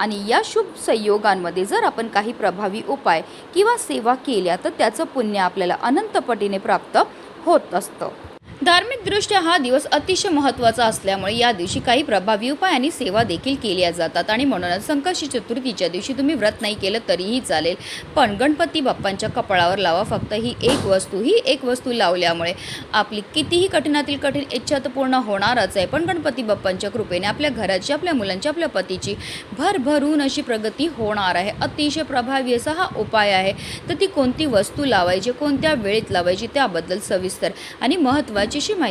आणि या शुभ संयोगांमध्ये जर आपण काही प्रभावी उपाय किंवा सेवा केल्या तर त्याचं पुण्य आपल्याला अनंतपटीने प्राप्त होत असतं. धार्मिक आर्थिकदृष्ट्या हा दिवस अतिशय महत्त्वाचा असल्यामुळे या दिवशी काही प्रभावी उपाय आणि सेवा देखील केल्या जातात. आणि म्हणूनच संकष्टी चतुर्थीच्या दिवशी तुम्ही व्रत नाही केलं तरीही चालेल. पण गणपती बाप्पांच्या कपाळावर लावा फक्त ही एक वस्तू ही एक वस्तू लावल्यामुळे आपली कितीही कठीणातील कठीण इच्छा तर पूर्ण होणारच आहे. पण गणपती बाप्पांच्या कृपेने आपल्या घराची आपल्या मुलांची आपल्या पतीची भरभरून अशी प्रगती होणार आहे. अतिशय प्रभावी असा हा उपाय आहे. तर ती कोणती वस्तू लावायची कोणत्या वेळेत लावायची त्याबद्दल सविस्तर आणि महत्त्वाची अशी माहिती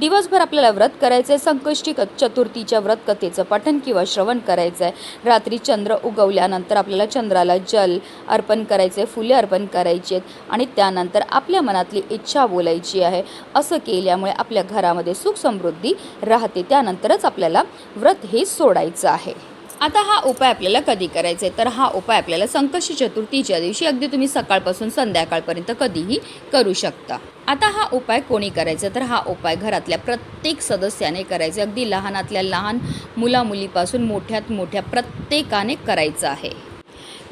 दिवसभर आपल्याला व्रत करायचं आहे संकष्टी क चतुर्थीच्या व्रत कथेचं पठन किंवा श्रवण करायचं आहे रात्री चंद्र उगवल्यानंतर आपल्याला चंद्राला जल अर्पण करायचं आहे फुले अर्पण करायची आहेत आणि त्यानंतर आपल्या मनातली इच्छा बोलायची आहे. असं केल्यामुळे आपल्या घरामध्ये सुख समृद्धी राहते त्यानंतरच आपल्याला व्रत हे सोडायचं आहे. आता हा उपाय आपल्याला कधी करायचा आहे तर हा उपाय आपल्याला संकष्टी चतुर्थीच्या दिवशी अगदी तुम्ही सकाळपासून संध्याकाळपर्यंत कधीही करू शकता. आता हा उपाय कोणी करायचा? तर हा उपाय घरातल्या प्रत्येक सदस्याने करायचा. अगदी लहानातल्या लहान मुलामुलीपासून मोठ्यात मोठ्या प्रत्येकाने करायचा आहे.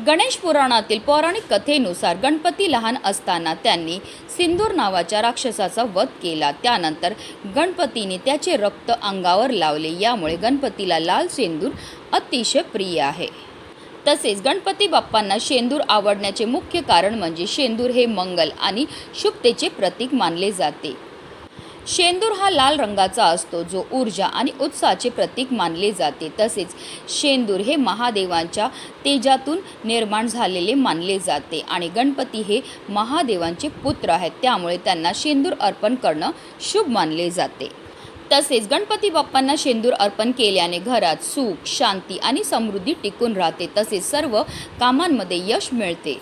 गणेश पुराणातील पौराणिक कथेनुसार गणपती लहान असताना त्यांनी सिंदूर नावाच्या राक्षसाचा वध केला. त्यानंतर गणपतीने त्याचे रक्त अंगावर लावले. यामुळे गणपतीला लाल सेंदूर अतिशय प्रिय आहे. तसेच गणपती बाप्पांना शेंदूर आवडण्याचे मुख्य कारण म्हणजे शेंदूर हे मंगल आणि शुभतेचे प्रतीक मानले जाते. शेंदूर हा लाल रंगाचा असतो जो ऊर्जा आणि उत्साहाचे प्रतीक मानले जाते. तसेच शेंदूर हे महादेवांच्या तेजातून निर्माण झालेले मानले जाते आणि गणपती हे महादेवांचे पुत्र आहेत. त्यामुळे त्यांना शेंदूर अर्पण करणं शुभ मानले जाते. तसेच गणपती बाप्पांना शेंदूर अर्पण केल्याने घरात सुख शांती आणि समृद्धी टिकून राहते. तसेच सर्व कामांमध्ये यश मिळते.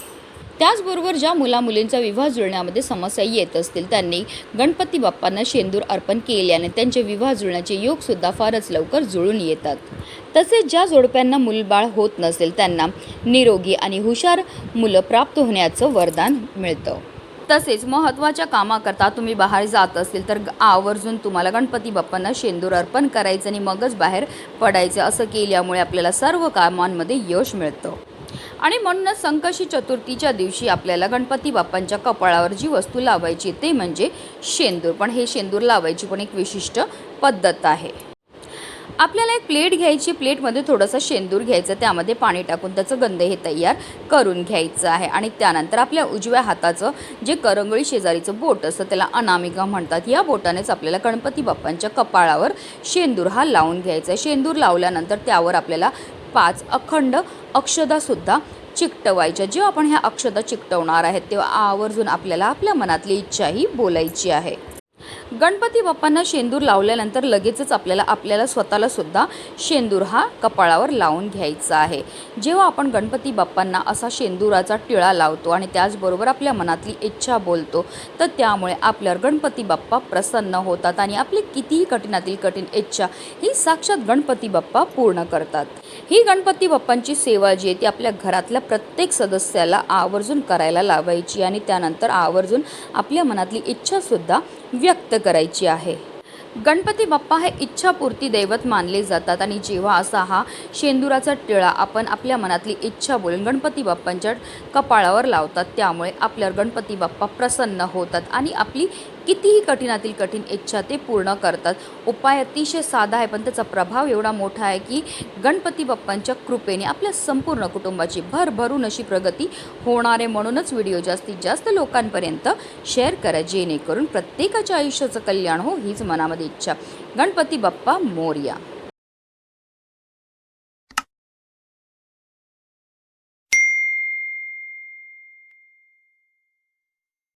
त्याचबरोबर ज्या मुलामुलींचा विवाह जुळण्यामध्ये समस्या येत असतील त्यांनी गणपती बाप्पांना शेंदूर अर्पण केल्याने त्यांचे विवाह जुळण्याचे योगसुद्धा फारच लवकर जुळून येतात. तसेच ज्या जोडप्यांना मुलबाळ होत नसेल त्यांना निरोगी आणि हुशार मुलं प्राप्त होण्याचं वरदान मिळतं. तसेच महत्त्वाच्या कामाकरता तुम्ही बाहेर जात असेल तर आवर्जून तुम्हाला गणपती बाप्पांना शेंदूर अर्पण करायचं आणि मगच बाहेर पडायचं असं केल्यामुळे आपल्याला सर्व कामांमध्ये यश मिळतं. आणि म्हणूनच संकशी चतुर्थीच्या दिवशी आपल्याला गणपती बाप्पांच्या कपाळावर जी वस्तू लावायची ते म्हणजे शेंदूर. पण हे शेंदूर लावायची पण एक विशिष्ट पद्धत आहे. आपल्याला एक प्लेट घ्यायची प्लेटमध्ये थोडंसं शेंदूर घ्यायचं त्यामध्ये पाणी टाकून त्याचं गंध हे तयार करून घ्यायचं आहे. आणि त्यानंतर आपल्या उजव्या हाताचं जे करंगळी शेजारीचं बोट असतं त्याला अनामिका म्हणतात. या बोटानेच आपल्याला गणपती बाप्पांच्या कपाळावर शेंदूर हा लावून घ्यायचा आहे. शेंदूर लावल्यानंतर त्यावर आपल्याला पाच अखंड अक्षदासुद्धा चिकटवायच्या. जेव्हा आपण ह्या अक्षदा चिकटवणार आहेत तेव्हा आवर्जून आपल्याला आपल्या मनातली इच्छाही बोलायची आहे. गणपती बाप्पांना शेंदूर लावल्यानंतर लगेचच आपल्याला आपल्याला स्वतःला सुद्धा शेंदूर हा कपाळावर लावून घ्यायचा आहे. जेव्हा आपण गणपती बाप्पांना असा शेंदुराचा टिळा लावतो आणि त्याचबरोबर आपल्या मनातली इच्छा बोलतो तर त्यामुळे आपल्यावर गणपती बाप्पा प्रसन्न होतात आणि आपली कितीही कठीणातील कठीण इच्छा ही साक्षात गणपती बाप्पा पूर्ण करतात. ही गणपती बाप्पांची सेवा जी आहे ती आपल्या घरातल्या प्रत्येक सदस्याला आवर्जून करायला लावायची आणि त्यानंतर आवर्जून आपल्या मनातली इच्छासुद्धा व्यक्त करायची आहे. गणपती बाप्पा हे इच्छापूर्ती दैवत मानले जातात आणि जेव्हा असा हा शेंदुराचा टिळा आपण आपल्या मनातली इच्छा बोलून गणपती बाप्पांच्या कपाळावर लावतात त्यामुळे आपल्यावर गणपती बाप्पा प्रसन्न होतात आणि आपली कितीही कठीणातील कठीण इच्छा ते पूर्ण करतात. उपाय अतिशय साधा आहे पण त्याचा प्रभाव एवढा मोठा आहे की गणपती बाप्पांच्या कृपेने आपल्या संपूर्ण कुटुंबाची भरभरून अशी प्रगती होणार आहे म्हणूनच व्हिडिओ जास्तीत जास्त लोकांपर्यंत शेअर करा जेणेकरून प्रत्येकाच्या आयुष्याचं कल्याण हो हीच मनामध्ये इच्छा. गणपती बाप्पा मोर्या